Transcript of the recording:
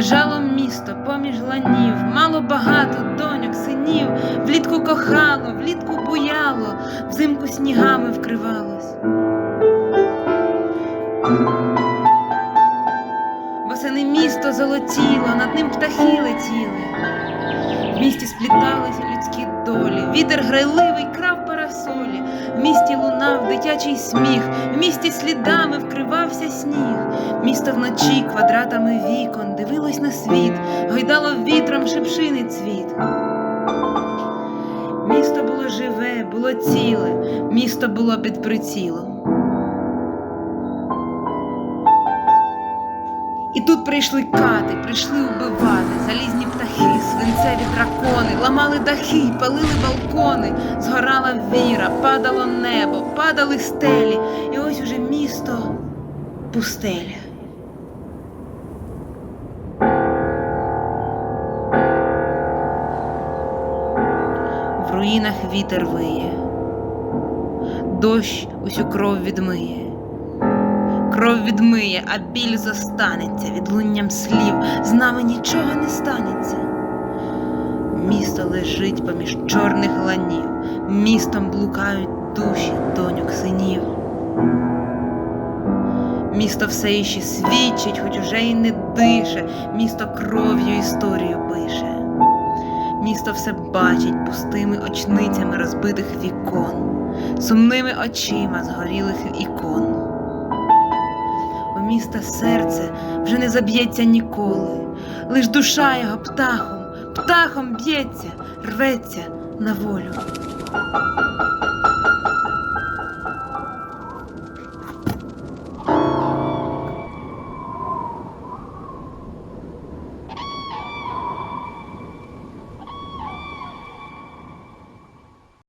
Лежало місто поміж ланів, мало багато доньок, синів, влітку кохало, влітку буяло, взимку снігами вкривалось. Восени місто золотіло, над ним птахи летіли. В місті спліталися людські долі, вітер грайливий крав місті лунав дитячий сміх, в місті слідами вкривався сніг. Місто вночі квадратами вікон дивилось на світ, гойдало вітром шипшини цвіт. Місто було живе, було ціле, місто було під прицілом. І тут прийшли кати, прийшли убивати, залізні птахи, свинцеві дракони, ламали дахи, палили балкони, згорала віра, падало небо, падали стелі, і ось уже місто пустеля. В руїнах вітер виє, дощ усю кров відмиє. Кров відмиє, а біль зостанеться відлунням слів, з нами нічого не станеться. Місто лежить поміж чорних ланів, містом блукають душі доньок синів. Місто все іще свідчить, хоч уже й не дише, місто кров'ю історію пише. Місто все бачить пустими очницями розбитих вікон, сумними очима згорілих ікон. Міста серце вже не заб'ється ніколи, лиш душа його птахом, птахом б'ється, рветься на волю.